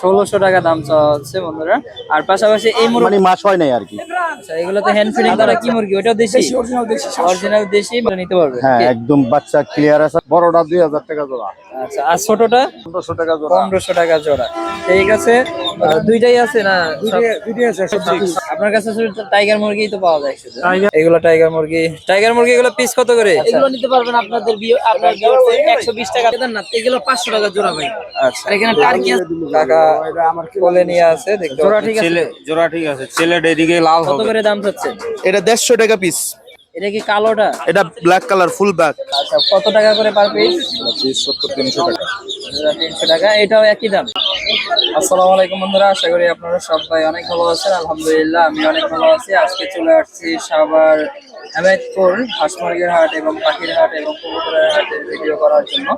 ষোলোশো টাকা দাম চাওয়া হচ্ছে বন্ধুরা। আর পাশাপাশি এই মুরগি মানে মাছ হয় নাই আর কি। আচ্ছা এগুলো তো হ্যান্ড ফিডিং করা কি মুরগি? ওটাও দেশি? অরিজিনাল দেশি মানে নিতে পারবে? হ্যাঁ একদম বাচ্চা ক্লিয়ার আছে। বড়টা দুই হাজার টাকা জোড়া। আচ্ছা আর ছোটটা? পনেরোশো টাকা জোড়া। পনেরোশো টাকা জোড়া। ঠিক আছে। দুইটাই আছে না? আপনার কাছে শুধু টাইগার মুরগি তো পাওয়া যায় শুধু। এগুলো টাইগার মুরগি। টাইগার মুরগি এগুলো পিস কত করে? এগুলো নিতে পারবেন আপনাদের আপনার একশো বিশ টাকা। দেন না এগুলো পাঁচশো টাকা জোড়া ভাই। আচ্ছা। এখানে টার্কি কাকা কোলে নিয়ে আছে দেখতে জোড়া ঠিক আছে? ছেলে জোড়া ঠিক আছে। ছেলেটা এদিকে লাল কত করে দাম চাচ্ছে এটা দেড়শো টাকা পিস এটা কি কালোটা? এটা ব্ল্যাক কালার ফুল ব্যাক আচ্ছা কত টাকা করে পার পিস সত্তর তিনশো টাকা। তিনশো টাকা। এটাও একই দাম। আসসালামু আলাইকুম বন্ধুরা, আশা করি আপনারা সবাই অনেক ভালো আছেন। আলহামদুলিল্লাহ, আমি অনেক ভালো আছি। আজকে চলে আসছি সাভার আহমেদপুর হাঁস মুরগির হাট এবং পাখির হাট এবং কবুতরের হাটে ভিডিও করার জন্য।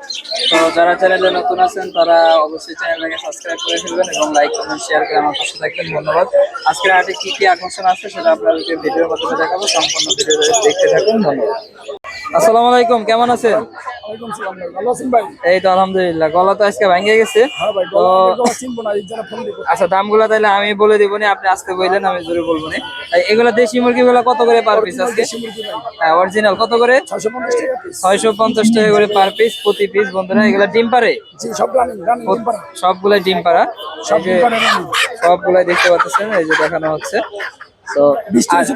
তো যারা চ্যানেলে নতুন আছেন, তারা অবশ্যই চ্যানেলটাকে সাবস্ক্রাইব করে ফেলবেন এবং লাইক কমেন্ট শেয়ার করে আমার পাশে থাকবেন। ধন্যবাদ। আজকের হাটে কি কি আকর্ষণ আছে সেটা আপনাদেরকে ভিডিওর মাধ্যমে দেখাবো, সম্পূর্ণ ভিডিও দেখতে থাকুন। ধন্যবাদ। আসসালামু আলাইকুম, কেমন আছেন? এই তো আলহামদুলিল্লাহ গলা তো আজকে ভেঙে গেছে। তো আচ্ছা দামগুলো তাহলে আমি বলে দিব না আপনি আজকে বললেন আমি জোরে বলব না। এগুলা দেশি কত করে পার পিস আজকে? হ্যাঁ অরিজিনাল কত করে? ছয়শো পঞ্চাশ টাকা করে পার পিস প্রতি পিস বন্ধুরা এগুলা ডিম পারে সবগুলাই ডিম পাড়া? সবগুলাই দেখতে পাচ্ছেন এই যে দেখানো হচ্ছে। তো আর-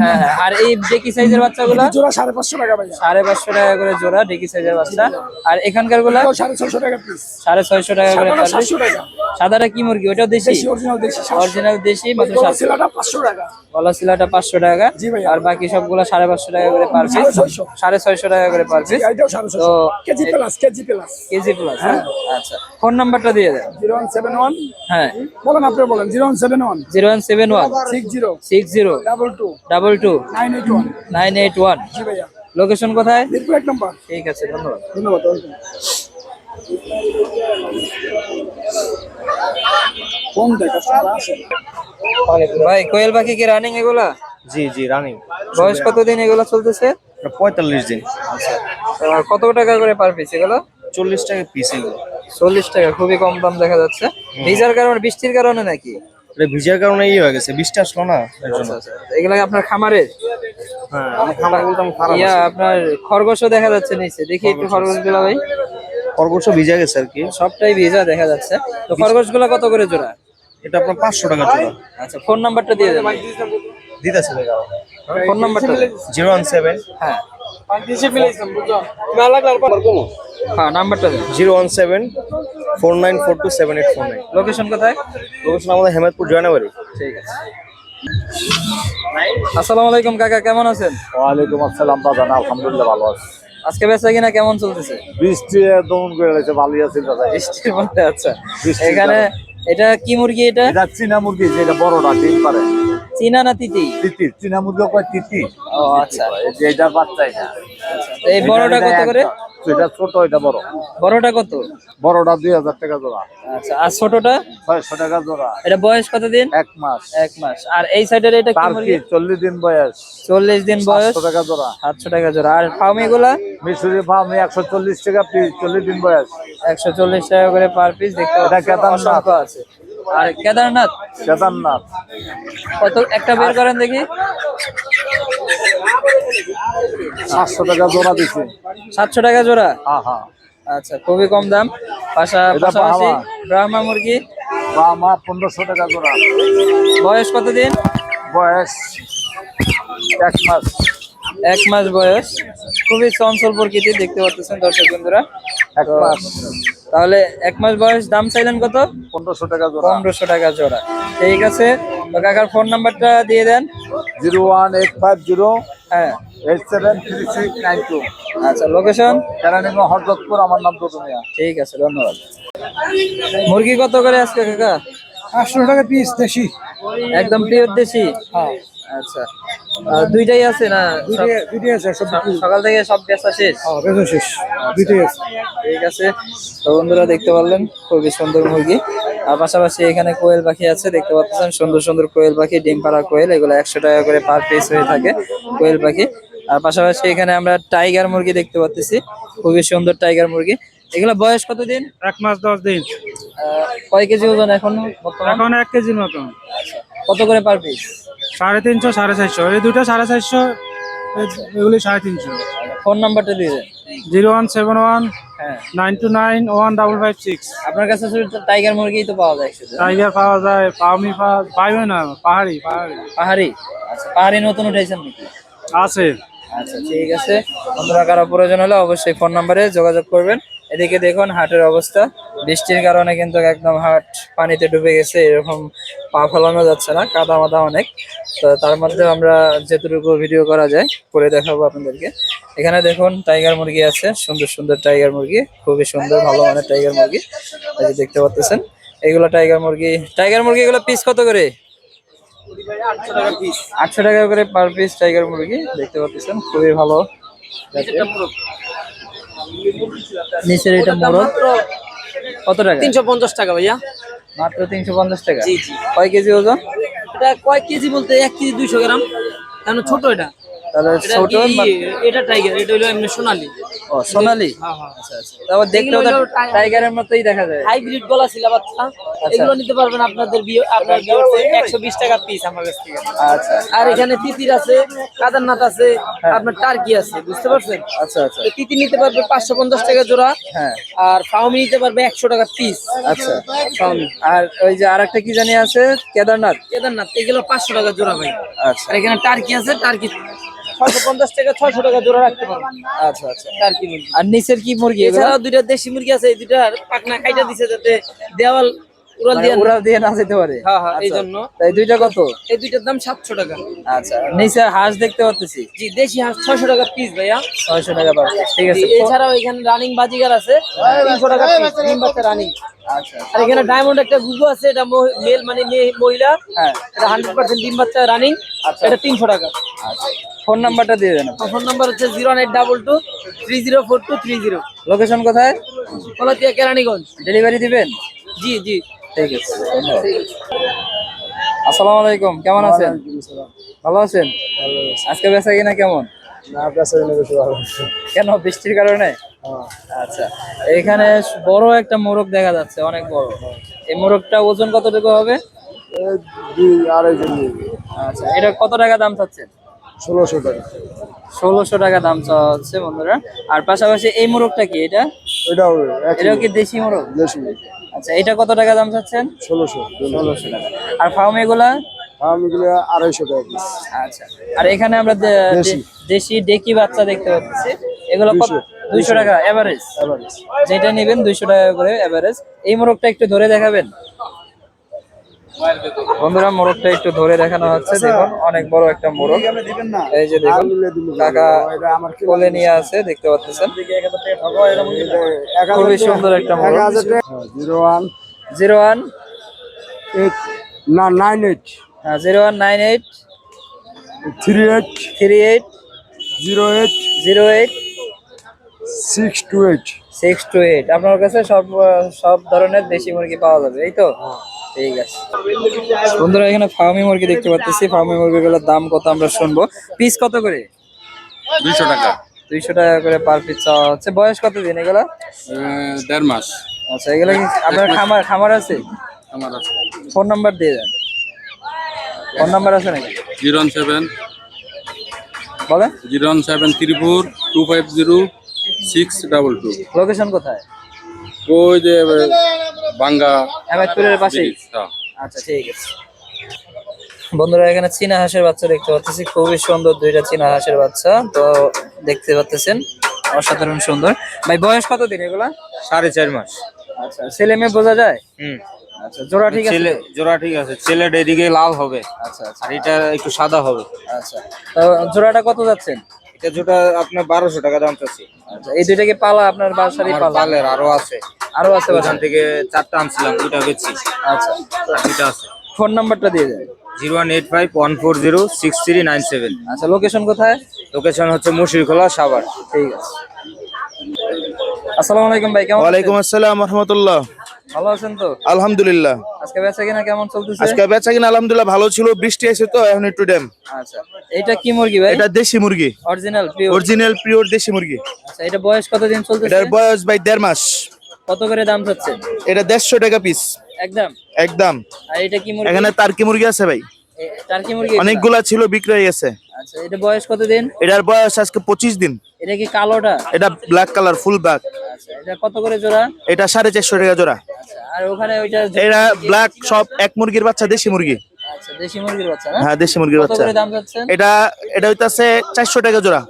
হ্যাঁ হ্যাঁ আর এই ডেকি সাইজের বাচ্চাগুলা? সাড়ে পাঁচশো টাকা ভাই সাড়ে পাঁচশো টাকা করে জোড়া ডেকি সাইজের বাচ্চা। আর এখানকারগুলা সাড়ে ছশো টাকা পিস সাড়ে ছয়শো টাকা করে সাতশো টাকা। সাদাটা কি মুরগি? ওটাও দেশি? অরিজিনাল দেশি মাত্র সাতশো। পাঁচশো টাকা। গলা শিলাটা পাঁচশো টাকা। আর বাকি সবগুলো সাড়ে পাঁচশো টাকা করে পার পিস সাড়ে ছয়শো। টাকা করে পার পিস তো KG plus KG plus KG plus আচ্ছা। ফোন নাম্বারটা দিয়ে দেন। Zero one seven one. হ্যাঁ। বলেন আপনি বলেন। Zero one seven one. Zero one seven one. Six zero double two double two nine eight one nine eight one জি ভাইয়া। Location কোথায়? ঠিক আছে ধন্যবাদ। ভাই কোয়েল পাখি কি রানিং এগুলা? জি জি রানিং বয়স কতদিন এগুলা চলতেছে? পঁয়তাল্লিশ দিন। আর কত টাকা করে পার পিস এগুলো? চল্লিশ টাকা পিস এগুলো। চল্লিশ টাকা খুবই কম দাম দেখা যাচ্ছে। ভিজার কারণে বৃষ্টির কারণে নাকি? এটা ভিজার কারণে ইয়ে হয়ে গেছে বৃষ্টি আসলো না এর এগুলা আপনার খামারের হ্যাঁ ইয়া আপনার খরগোশও দেখা যাচ্ছে নিচে দেখি একটু খরগোশগুলা ভাই। খরগোশও ভিজা গেছে আর কি। সবটাই ভিজা দেখা যাচ্ছে। তো খরগোশগুলা কত করে জোড়া? এটা আপনার পাঁচশো টাকা জোড়া। আচ্ছা ফোন নাম্বারটা দিয়ে দেবেন দিতেছে ফোন নাম্বারটা জিরো ওয়ান সেভেন হ্যাঁ। হ্যাঁ নাম্বারটা দেন। Zero one seven four nine four two seven eight four nine. Location কোথায়? লোকেশন আমাদের হেমাদপুর জয়নাবাড়ি ঠিক আছে। আসসালামু আলাইকুম কাকা কেমন আছেন? ওয়ালাইকুম আসসালাম বাজান আলহামদুলিল্লাহ ভালো আছে। আজকে বেচা কিনা কেমন চলতেছে? বৃষ্টি দমন করে রয়েছে ভালোই আছে দাদা। বৃষ্টির মধ্যে আচ্ছা। এখানে এটা কি মুরগি এটা? এটা চীনা মুরগি যেটা বড়টা ডিম পারে। চীনা না তিতি? তিতি চীনা মুরগি কয় তিতি? ও আচ্ছা। এই যে এটা না এই বড়টা কত করে? এটা ছোট এটা বড়। বড়টা কত? বড়টা দুই হাজার টাকা জোড়া। আচ্ছা আর ছোটটা? ছয়শো টাকা জোড়া। এটা বয়স কতদিন? এক মাস। এক মাস। আর এই সাইডের এটা কি চল্লিশ দিন বয়স। চল্লিশ দিন বয়স? টাকা জোড়া। সাতশো টাকা জোড়া। আর ফার্মি গুলা মিশরি ফার্ম একশো চল্লিশ টাকা পিস চল্লিশ দিন বয়স। একশো চল্লিশ টাকা করে পার পিস দেখতে এটা আছে। আর কেদারনাথ? কেদারনাথ। কত একটা বের করেন দেখি। সাতশো টাকা জোড়া দিছি। সাতশো টাকা জোড়া? আচ্ছা খুবই কম দাম। পাশা পাশাপাশি ব্রাহ্মা। ব্রাহ্মা মুরগি। বা আমার পনেরোশো টাকা জোড়া। বয়স কতদিন? বয়স এক মাস। এক মাস বয়স। খুবই চঞ্চল প্রকৃতি দেখতে পাচ্ছেন দর্শক বন্ধুরা। এক মাস। তাহলে এক মাস বয়স দাম চাইলেন কত? পনেরোশো টাকা জোড়া। পনেরোশো টাকা জোড়া। ঠিক আছে। তো কাকার ফোন নাম্বারটা দিয়ে দেন। Zero one eight five zero হ্যাঁ। Eight seven three six nine two. আচ্ছা লোকেশন কেরানীগঞ্জ হরদত্তপুর আমার নাম দুটুমিয়া ঠিক আছে ধন্যবাদ। মুরগি কত করে আজকে কাকা? আটশো টাকা পিস দেশি। একদম পিওর দেশি? আচ্ছা। আর দুইটাই আছে না? দুইটাই আছে সব সকাল থেকে সব বেচা শেষ? বেচা শেষ। দুইটাই আছে। ঠিক আছে। তো বন্ধুরা দেখতে পারলেন খুবই সুন্দর মুরগি। আর পাশাপাশি এখানে কোয়েল পাখি আছে দেখতে পাচ্ছেন সুন্দর সুন্দর কোয়েল পাখি ডিম পাড়া কোয়েল এগুলো একশো টাকা করে পার পিস হয়ে থাকে কোয়েল পাখি। আর পাশাপাশি এখানে আমরা টাইগার মুরগি দেখতে পাচ্ছি খুবই সুন্দর টাইগার মুরগি। এগুলো বয়স কতদিন? এক মাস দশ দিন। আহ, কয় কেজি ওজন এখন এখন এক কেজির মতন। কত করে পার পিস সাড়ে তিনশো সাড়ে চারশো। এই দুটো সাড়ে চারশো এগুলি সাড়ে তিনশো। ফোন নাম্বারটা দিয়ে দেন। জিরো ওয়ান সেভেন ওয়ান হ্যাঁ। Nine two nine one double five six. আপনার কাছে শুধু টাইগার মুরগি তো পাওয়া যায় টাইগার পাওয়া যায় পাওমি পাওয়া পাইবে না পাহাড়ি পাহাড়ি। পাহাড়ি? আচ্ছা পাহাড়ি নতুন উঠেছেন নাকি? আছে। আচ্ছা ঠিক আছে। বন্ধুরা, কারও প্রয়োজন হলে অবশ্যই ফোন নাম্বারে যোগাযোগ করবেন। এদিকে দেখুন, হাটের অবস্থা। বৃষ্টির কারণে কিন্তু একদম হাট পানিতে ডুবে গেছে, এরকম পা ফেলানো যাচ্ছে না, কাদা মাদা অনেক। তো তার মধ্যে আমরা যেটুকু ভিডিও করা যায়, করে দেখাবো আপনাদেরকে। এখানে দেখুন টাইগার মুরগি আছে, সুন্দর সুন্দর টাইগার মুরগি, খুবই সুন্দর, ভালো মানের টাইগার মুরগি। দেখতে পাচ্ছেন, এগুলো টাইগার মুরগি টাইগার মুরগি এগুলো পিস কত করে? আটশো টাকা করে পার পিস টাইগার মুরগি দেখতে পাচ্ছেন খুবই ভালো। নিচের এটা মোরগ। কত টাকা? তিনশো পঞ্চাশ টাকা ভাইয়া। মাত্র তিনশো পঞ্চাশ টাকা? জি, জি। কয় কেজি ওজন? এটা কয় কেজি বলতে এক কেজি দুইশো গ্রাম। কারণ ছোট এটা। তাহলে ছোট এটা টাইগার এটা হলো এমনি সোনালি। ও সোনালি? হ্যাঁ, হ্যাঁ। আচ্ছা আচ্ছা। তারপর দেখতেও তো টাইগারের মতোই দেখা যায়। হাইব্রিড গলা ছিল বাচ্চা। এগুলো নিতে পারবেন আপনাদের বিয়ে- আপনার একশো বিশ টাকা পিস আমার কাছ থেকে। আচ্ছা। আর এখানে তিতির আছে কাদারনাথ আছে আপনার টার্কি আছে বুঝতে পারছেন? আচ্ছা আচ্ছা। তো তিতির নিতে পারবে পাঁচশো পঞ্চাশ টাকা জোড়া। হ্যাঁ। আর ফাউমি নিতে পারবে একশো টাকা পিস আচ্ছা। ফাউমি আর ওই যে আরেকটা কি জানি আছে? কেদারনাথ। কেদারনাথ এগুলো পাঁচশো টাকা জোড়া ভাই। আচ্ছা। আর এখানে টার্কি আছে টার্কি ছয়শো পঞ্চাশ টাকা ছয়শো টাকা জোড়া রাখতে পারবেন আচ্ছা আচ্ছা। মুরগি? আর নিচের কি মুরগি এছাড়াও দুইটা দেশি মুরগি আছে এই দুইটার পাকনা খাইটা দিছে যাতে দেওয়াল উড়াল দিয়ে না যেতে পারে। হ্যাঁ হ্যাঁ এই আচ্ছা। জন্য তাই দুইটা কত? এই দুইটার দাম সাতশো টাকা। আচ্ছা নিচে হাঁস দেখতে পাচ্ছি জি দেশি হাঁস ছয়শো টাকা পিস ভাইয়া। ছয়শো টাকা পাবে ঠিক আছে। এছাড়াও এখানে রানিং বাজিগার আছে তিনশো টাকা পিস ডিম বাচ্চা রানিং আর এখানে ডায়মন্ড একটা গুগু আছে এটা মেল মানে মেয়ে মহিলা। হ্যাঁ। এটা হান্ড্রেড পার্সেন্ট ডিম বাচ্চা রানিং এটা তিনশো টাকা। আচ্ছা। ফোন নাম্বারটা দিয়ে দেন ফোন নাম্বার হচ্ছে zero eight double two three zero four two three zero. Location কোথায়? কলাতিয়া কেরানীগঞ্জ। ডেলিভারি দিবেন? জি জি। ঠিক আছে আসসালামু আলাইকুম কেমন আছেন? ভালো আছেন? আজকে বেচা কিনা কেমন? কেন বৃষ্টির কারণে? আচ্ছা এখানে বড় একটা মোরগ দেখা যাচ্ছে অনেক বড়। এই মোরগটা ওজন কতটুকু হবে? আচ্ছা এটা কত টাকা দাম চাচ্ছেন? ষোলোশো টাকা। ষোলোশো টাকা দাম চাওয়া হচ্ছে বন্ধুরা। আর পাশাপাশি এই মোরগটা কি এটা? এটাও এটাও কি দেশি মোরগ? দেশি। আচ্ছা এটা কত টাকা দাম চাচ্ছেন? ষোলোশো। ষোলোশো টাকা। আর ফার্ম এগুলা? আড়াইশো টাকা আচ্ছা আর এখানে আমরা দেশি। ডেকি বাচ্চা দেখতে পাচ্ছি। এগুলো কত? দুইশো। টাকা এভারেজ যেটা নেবেন দুইশো টাকা করে এভারেজ এই মোরগটা একটু ধরে দেখাবেন? বন্ধুরা মোরগটা একটু ধরে দেখানো হচ্ছে দেখুন অনেক বড় একটা মোরগ। এই যে দেখুন কাকা কোলে নিয়ে আছে দেখতে পাচ্ছেন। খুবই সুন্দর একটা মোরগ। Zero one zero one eight না নাইন এইট। হ্যাঁ zero one nine eight three eight three eight zero eight zero eight six two eight. Six two eight. আপনার কাছে সব সব ধরনের দেশি মুরগি পাওয়া যাবে এই তো? ঠিক আছে। বন্ধুরা এখানে ফার্মি মুরগি দেখতে পাচ্ছি ফার্মি মুরগিগুলোর দাম কত আমরা শুনব। পিস কত করে? দুইশো টাকা। দুইশো টাকা করে পার পিস চাওয়া হচ্ছে। বয়স কত দিন এগুলো? দেড় মাস। আচ্ছা এগুলো কি আপনার খামার খামার আছে? আমার আছে। ফোন নাম্বার দিয়ে দেন। ফোন নাম্বার আছে নাকি? Zero one seven. বলেন। Zero one seven three four two five zero six double two. Location কোথায়? ওই যে বাঙ্গা। আহমেদপুরের পাশেই? হ্যাঁ। আচ্ছা ঠিক আছে। বন্ধুরা এখানে চীনা হাঁসের বাচ্চা দেখতে পাচ্ছি। খুবই সুন্দর দুইটা চীনা হাঁসের বাচ্চা তো দেখতে পাচ্ছেন। অসাধারণ সুন্দর। ভাই বয়স কত দিন এগুলা? সাড়ে চার মাস। আচ্ছা ছেলে মেয়ে বোঝা যায়? হুম। আচ্ছা জোড়া ঠিক আছে? জোড়া ঠিক আছে। ছেলেটা এদিকে লাল হবে। আচ্ছা আচ্ছা। আর এটা একটু সাদা হবে। আচ্ছা। তো জোড়াটা কত যাচ্ছেন? এটা জোড়া আপনার বারোশো টাকা দাম চাচ্ছি। আচ্ছা এই দুইটা কি পালা? আপনার বাসারই আমার পালা? পালের আরও আছে। আরও আছে ওখান থেকে চারটা আনছিলাম দুটা বেচছি। আচ্ছা। দুইটা আছে। ফোন নাম্বারটা দিয়ে দেন। Zero one eight five one four zero six three nine seven. আচ্ছা লোকেশন কোথায়? লোকেশন হচ্ছে মুশিরখোলা সাভার। ঠিক আছে। আসসালামু আলাইকুম ভাই কেমন ওয়ালাইকুম আসসালাম রহমতুল্লাহ। ভালো আছেন তো? আলহামদুলিল্লাহ। আজকে বেচা কিনা কেমন চলতেছে? আজকে বেচা কিনা আলহামদুলিল্লাহ ভালো ছিল বৃষ্টি আছে তো এখন একটু ড্যাম। আচ্ছা। এটা কি মুরগি ভাই? এটা দেশি মুরগি। অরিজিনাল পিওর অরিজিনাল পিওর দেশি মুরগি। আচ্ছা এটা বয়স কতদিন চলতেছে? এটার বয়স ভাই দেড় মাস। কত করে দাম চাচ্ছেন এটা দেড়শো টাকা পিস একদম? একদম। আর এটা কি মুরগি? এখানে তার্কি মুরগি আছে ভাই। টার্কি মুরগি অনেকগুলা ছিল বিক্রি হয়ে গেছে আচ্ছা এটা বয়স কতদিন? এটার বয়স আজকে পঁচিশ দিন। এটা কি কালোটা? এটা ব্ল্যাক কালার ফুল ব্ল্যাক আচ্ছা এটা কত করে জোড়া? এটা সাড়ে চারশো টাকা জোড়া। আচ্ছা আর ওখানে ওইটা এটা ব্ল্যাক সব এক মুরগির বাচ্চা দেশি মুরগি। আচ্ছা দেশি মুরগির বাচ্চা না? হ্যাঁ দেশি মুরগির কত বাচ্চা। করে দাম এটা এটা হইতাছে চারশো টাকা জোড়া।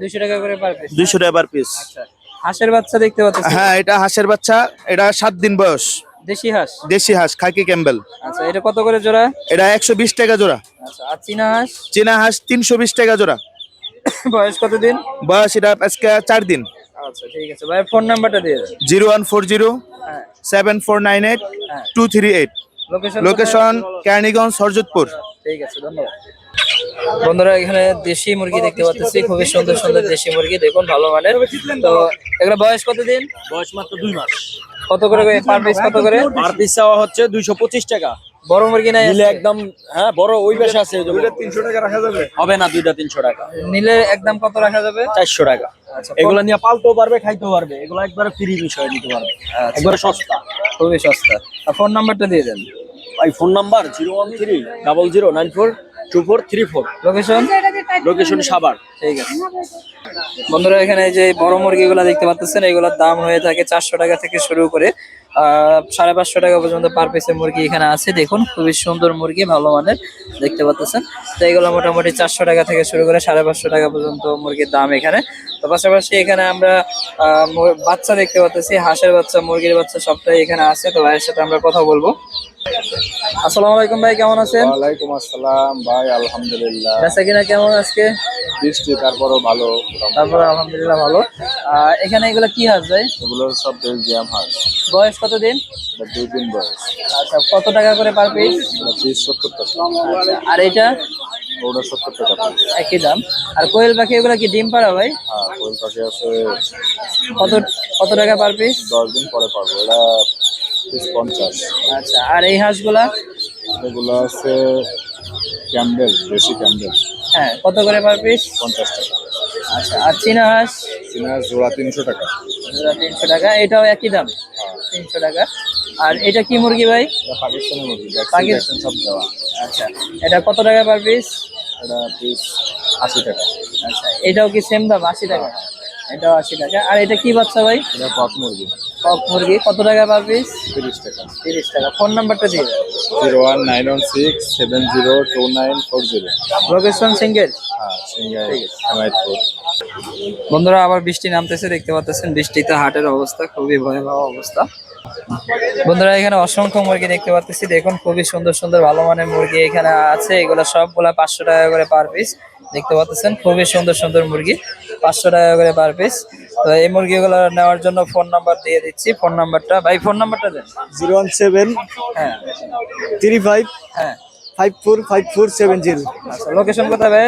দুইশো টাকা করে পার পিস দুইশো টাকা পার পিস আচ্ছা। হাঁসের বাচ্চা দেখতে পাচ্ছেন? হ্যাঁ এটা হাঁসের বাচ্চা এটা সাত দিন বয়স। দেশি হাঁস? দেশি হাঁস খাকি ক্যাম্বেল। আচ্ছা এটা কত করে জোড়া? এটা একশো বিশ টাকা জোড়া। আচ্ছা আর চীনা হাঁস? চীনা হাঁস তিনশো বিশ টাকা জোড়া। বয়স কতদিন? বয়স এটা আজকে চার দিন। আচ্ছা ঠিক আছে। ভাই ফোন নাম্বারটা দিয়ে জিরো ওয়ান ফোর জিরো হ্যাঁ। সেভেন ফোর নাইন এইট হ্যাঁ। Two three eight. Location location Keraniganj Sarjatpur. ঠিক আছে ধন্যবাদ। বন্ধুরা এখানে দেশি মুরগি দেখতে পাচ্ছি। খুবই সুন্দর সুন্দর দেশি মুরগি দেখুন ভালো মানের। তো এগুলো বয়স কতদিন? বয়স মাত্র দুই মাস। কত করে পার পিস কত করে? পার পিস চাওয়া হচ্ছে দুইশো পঁচিশ টাকা। বড় মুরগি নাই নিলে একদম হ্যাঁ বড় ওই বেশ আছে দুইটা 300 টাকা রাখা যাবে। হবে না দুইটা 300 টাকা। নিলে একদম কত রাখা যাবে? 400 টাকা। আচ্ছা, এগুলো নিয়ে পালতেও পারবে খাইতেও পারবে। এগুলো একবারে ফ্রি বিষয় নিতে পারবে। আচ্ছা। একবারে সস্তা। খুবই সস্তা। আর ফোন নাম্বারটা দিয়ে দেন। ভাই phone number 013 0094 two four three four location location Savar ঠিক আছে। বন্ধুরা এখানে যে বড় মুরগিগুলো দেখতে পাচ্ছেন এগুলোর দাম হয়ে থাকে চারশো টাকা থেকে শুরু করে সাড়ে পাঁচশো টাকা পর্যন্ত পার পিসের মুরগি এখানে আছে। দেখুন খুবই সুন্দর মুরগি ভালো মানের দেখতে পাচ্ছেন তো এগুলো মোটামুটি চারশো টাকা থেকে শুরু করে সাড়ে পাঁচশো টাকা পর্যন্ত মুরগির দাম এখানে। তো পাশাপাশি এখানে আমরা বাচ্চা দেখতে পাচ্ছি হাঁসের বাচ্চা মুরগির বাচ্চা সবটাই এখানে আছে। তো ভাইয়ের সাথে আমরা কথা বলব। আসসালামু আলাইকুম ভাই কেমন আছেন? ওয়ালাইকুম আসসালাম ভাই আলহামদুলিল্লাহ। বেচা কিনা কেমন আজকে? বৃষ্টি তারপরও ভালো তারপরে আলহামদুলিল্লাহ ভালো। এখানে এগুলো কি হাঁস ভাই? এগুলো সব বেলজিয়াম হাঁস। বয়স কতদিন এটা দুই দিন বয়স। আচ্ছা কত টাকা করে পার পিস? পিস সত্তর টাকা। আর এটা? ওটা সত্তর টাকা একই দাম। আর কোয়েল পাখি এগুলো কি ডিম পাড়া ভাই? হ্যাঁ কোয়েল পাখি আছে কত কত টাকা পার পিস? দশ দিন পরে পারব এটা পিস পঞ্চাশ। আচ্ছা আর এই হাঁসগুলা? এগুলো আছে ক্যাম্বেল দেশি ক্যাম্বেল। হ্যাঁ কত করে পার পিস? পঞ্চাশ টাকা। আচ্ছা আর চীনা হাঁস? চীনা জোড়া তিনশো টাকা। এগুলো তিনশো টাকা এটাও একই দাম? তিনশো টাকা। আর এটা কি মুরগি ভাই? এটা পাকিস্তানি মুরগি ভ্যাকসিন পাকি- ভ্যাকসিন সব দেওয়া। আচ্ছা এটা কত টাকা পার পিস? এটা পিস আশি টাকা। আচ্ছা এটাও কি সেম দাম আশি টাকা? এটাও আশি টাকা। আর এটা কি বাচ্চা ভাই? এটা কক মুরগি। কক মুরগি। কত টাকা পার পিস তিরিশ টাকা। তিরিশ টাকা। ফোন নাম্বারটা দিয়ে zero one nine one six seven zero two nine four zero. Location single হ্যাঁ বন্ধুরা আবার বৃষ্টি নামতেছে দেখতে পাচ্ছেন বৃষ্টিতে হাটের অবস্থা খুবই ভয়াবহ অবস্থা। বন্ধুরা এখানে অসংখ্য মুরগি দেখতে পাচ্ছি দেখুন খুবই সুন্দর সুন্দর ভালো মানের মুরগি এখানে আছে। এগুলো সবগুলা পাঁচশো টাকা করে পার পিস দেখতে পাচ্ছেন খুবই সুন্দর সুন্দর মুরগি পাঁচশো টাকা করে পার পিস তো এই মুরগিগুলো নেওয়ার জন্য ফোন নাম্বার দিয়ে দিচ্ছি। ফোন নাম্বারটা ভাই ফোন নাম্বারটা দেন। জিরো ওয়ান সেভেন হ্যাঁ। থ্রি ফাইভ হ্যাঁ। Five four five four seven zero. আচ্ছা লোকেশন কোথায় ভাই?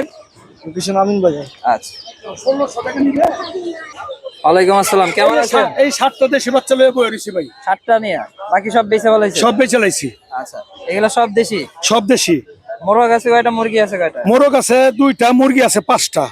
লোকেশন আমিন বাজার আচ্ছা। ওয়ালাইকুম আসসালাম কেমন আছেন? এই সাতটা দেশি বাচ্চা লয়ে বয়ে রইছি ভাই। সাতটা নিয়ে বাকি সব বেঁচে ফেলাইছি? সব বেচে লাইছি। আচ্ছা এগুলো সব দেশি? সব দেশি। মোরগ আছে কয়টা মুরগি আছে কয়টা? মোরগ আছে দুইটা মুরগি আছে পাঁচটা।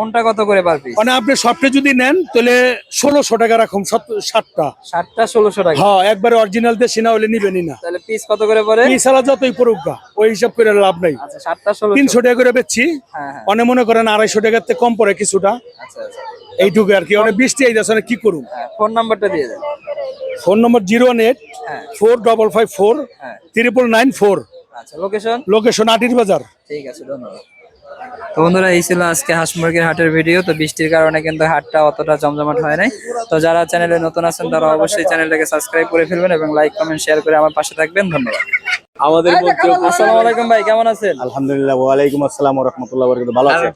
কোনটা কত করে পার পিস মানে আপনি সবটা যদি নেন তাহলে ষোলোশো টাকা রাখুন সত- সাতটা। সাতটা ষোলোশো টাকা। হ্যাঁ একবারে অরিজিনাল দেশি না হলে নিবেনই না। তাহলে পিস কত করে পড়ে? সালা যতই পড়ুক গা, ওই হিসাব করে লাভ নাই। আচ্ছা সাতটা ষোলোশো। তিনশো টাকা করে বেচছি। হ্যাঁ হ্যাঁ। অনেক মনে করেন আড়াইশো টাকার থেকে কম পড়ে কিছুটা। আচ্ছা আচ্ছা। এইটুকু আর কি অনেক বৃষ্টি এই যাচ্ছে কি করুন হ্যাঁ ফোন নাম্বারটা দিয়ে দেন। Phone number zero one eight হ্যাঁ। ফোর ডবল ফাইভ ফোর হ্যাঁ। ত্রিপল নাইন ফোর আচ্ছা লোকেশন লোকেশন আটির বাজার। ঠিক আছে ধন্যবাদ। তো বন্ধুরা এই ছিল আজকে হাঁস মুরগির হাটের ভিডিও তো বৃষ্টির কারণে কিন্তু হাটটা অতটা জমজমাট হয় নাই। তো যারা চ্যানেলে নতুন আছেন তারা অবশ্যই চ্যানেলটাকে সাবস্ক্রাইব করে ফেলবেন এবং লাইক কমেন্ট শেয়ার করে আমার পাশে থাকবেন। ধন্যবাদ। আমাদের মধ্যে আসসালামু আলাইকুম ভাই কেমন আছেন? আলহামদুলিল্লাহ ওয়ালাইকুম আসসালাম রহমতুল্লাহ বরকাত ভালো আছেন?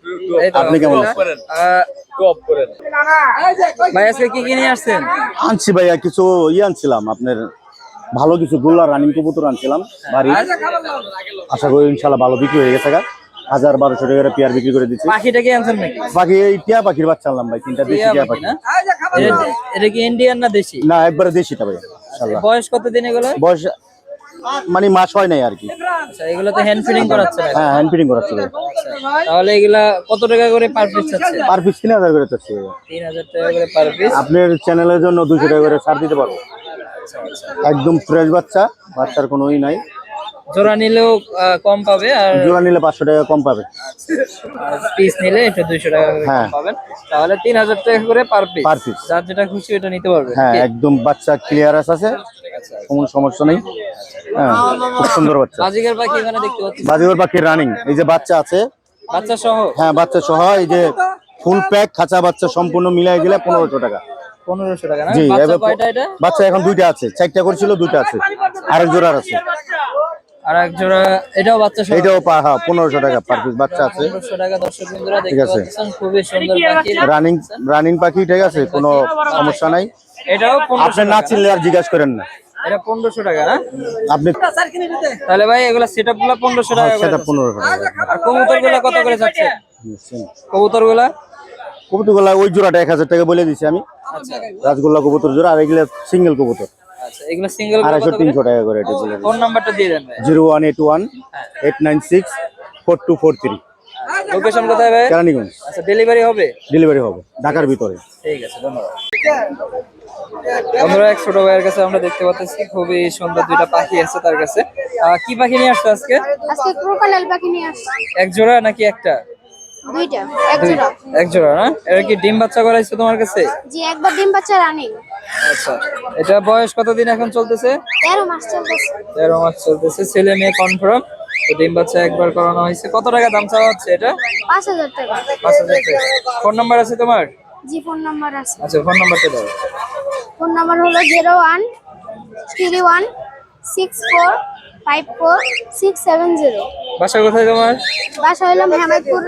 আপনি কেমন আলহামদুলিল্লাহ। আহ, ভাই আজকে কি কি নিয়ে আসছেন? আনছি ভাইয়া কিছু ইয়ে আনছিলাম আপনার ভালো কিছু গোল্লা রানিং কবুতর আনছিলাম বাড়ি আশা করি ইনশাল্লাহ ভালো বিক্রি হয়ে গেছে গা। হাজার বারোশো টাকা পেয়ার বিক্রি করে দিচ্ছি। পাখিটা কি আনছেন নাকি? বাকি এই টিয়া পাখির বাচ্চা আনলাম ভাই তিনটা দেশি টিয়া পাখি এটা- কি ইন্ডিয়ান না দেশি? না একবারে দেশিটা ভাই বয়স কত দিন এগুলো? বয়স মানে মাস হয় নাই আর কি। আচ্ছা এগুলো তো হ্যান্ড ফিডিং করাচ্ছে হ্যাঁ হ্যান্ড ফিটিং করাচ্ছে তাহলে এগুলা কত টাকা করে পার পিস চাচ্ছে? পার পিস তিন হাজার করে চাচ্ছি। তিন হাজার টাকা করে পার পিস আপনার চ্যানেলের জন্য দুশো টাকা করে ছাড় দিতে পারব একদম ফ্রেশ বাচ্চা বাচ্চার কোনো ই নাই। জোড়া নিলেও কম পাবে আর জোড়া নিলে পাঁচশো টাকা কম পাবে। পিস নিলে একটু দুইশো টাকা কম হ্যাঁ। পাবেন। তাহলে তিন হাজার টাকা করে পার পিস Per piece। যার যেটা খুশি ওটা নিতে পারবে। হ্যাঁ একদম বাচ্চা ক্লিয়ারেন্স আছে। কোনো সমস্যা নেই। হ্যাঁ খুব সুন্দর বাচ্চা। বাজিকার পাখি এখানে দেখতে পাচ্ছি। বাজিগর পাখির রানিং এই যে বাচ্চা আছে। বাচ্চা সহ? হ্যাঁ বাচ্চা সহ। এই যে ফুল প্যাক খাঁচা বাচ্চা সম্পূর্ণ মিলাই গেলে পনেরোশো টাকা। পনেরোশো টাকা না? বাচ্চা এখন দুইটা আছে। চারটা করেছিল দুইটা আছে। আরেক জোড়ার আছে। আর এক জোড়া এটাও বাচ্চা সহ এইটাও পা- হ্যাঁ পনেরোশো টাকা পার পিস বাচ্চা আছে। পনেরোশো টাকা দর্শক বন্ধুরা ঠিক দেখতে আছে। পাচ্ছেন খুবই সুন্দর পাখি। রানিং রানিং পাখি ঠিক আছে কোনো সমস্যা নাই। এটাও আপনি না চিনলে আর জিজ্ঞাসা করেন না। এটা পনেরোশো টাকা না? আপনি তাহলে ভাই এগুলা সেট আপগুলা পনেরোশো টাকা যাচ্ছে। টাকা আর কত করে যাচ্ছে? ওই জোড়াটা এক হাজার টাকা বলে দিছি আমি। আচ্ছা। রাজগোল্লা কবুতর জোড়া আর এগুলো সিঙ্গেল কবুতর। আচ্ছা এগুলা সিঙ্গেল আড়াইশো তিনশো টাকা করে ফোন নাম্বারটা দিয়ে দেন zero one eight one eight nine six four two four three. Location কোথায় ভাই? কেরানীগঞ্জ। আচ্ছা ডেলিভারি হবে? ডেলিভারি হবে ঢাকার ভিতরে। ঠিক আছে ধন্যবাদ। আমরা এক ছোট ভাইয়ের কাছে আমরা দেখতে পাচ্ছি খুবই সুন্দর দুইটা পাখি আছে তার কাছে। আহ, কি পাখি নিয়ে আসছে আজকে? আজকে ক্রোকোডাইল পাখি নিয়ে আসছি। এক জোড়া নাকি একটা? দুইটা এক দুই- জোড়া এক জোড়া না? এটা কি ডিম বাচ্চা করাইছে তোমার কাছে? জি একবার ডিম বাচ্চা রানিং। আচ্ছা এটা বয়স কতদিন এখন চলতেছে? তেরো মাস চলতেছে। তেরো মাস চলতেছে ছেলে মেয়ে কনফার্ম তো ডিম বাচ্চা একবার করানো হয়েছে। কত টাকা দাম চাওয়া হচ্ছে এটা? পাঁচ হাজার টাকা। পাঁচ হাজার টাকা। ফোন নাম্বার আছে তোমার? জি ফোন নাম্বার আছে। আচ্ছা ফোন নাম্বারটা দাও। ফোন নাম্বার হলো zero one three one six four five four six seven zero. বাসা কোথায় তোমার? বাসা হইলাম হেমায়তপুর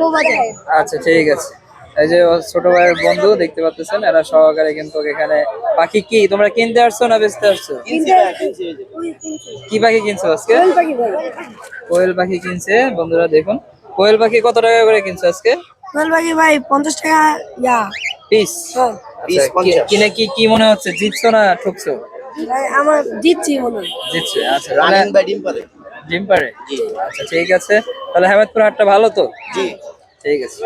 বৌবাজার আচ্ছা ঠিক আছে। এই যে ছোট ভাইয়ের বন্ধু দেখতে পাচ্ছেন এরা সহকারে কিন্তু এখানে পাখি কি? তোমরা কিনতে আসছো না বেচতে আসছো? কি পাখি কিনছো আজকে? কোয়েল পাখি কিনছে বন্ধুরা দেখুন। কোয়েল পাখি কত টাকা করে কিনছো আজকে? কোয়েল পাখি ভাই পঞ্চাশ টাকা ইয়া। পিস? কিনে কি কি মনে হচ্ছে জিতছো না ঠকছো? ভাই আমার দিচ্ছি মনে হয়। জিতছে আচ্ছা তাহলে ডিম পারে? আচ্ছা ঠিক আছে। তাহলে হেমাদপুর হাটটা ভালো তো? জি। ঠিক আছে।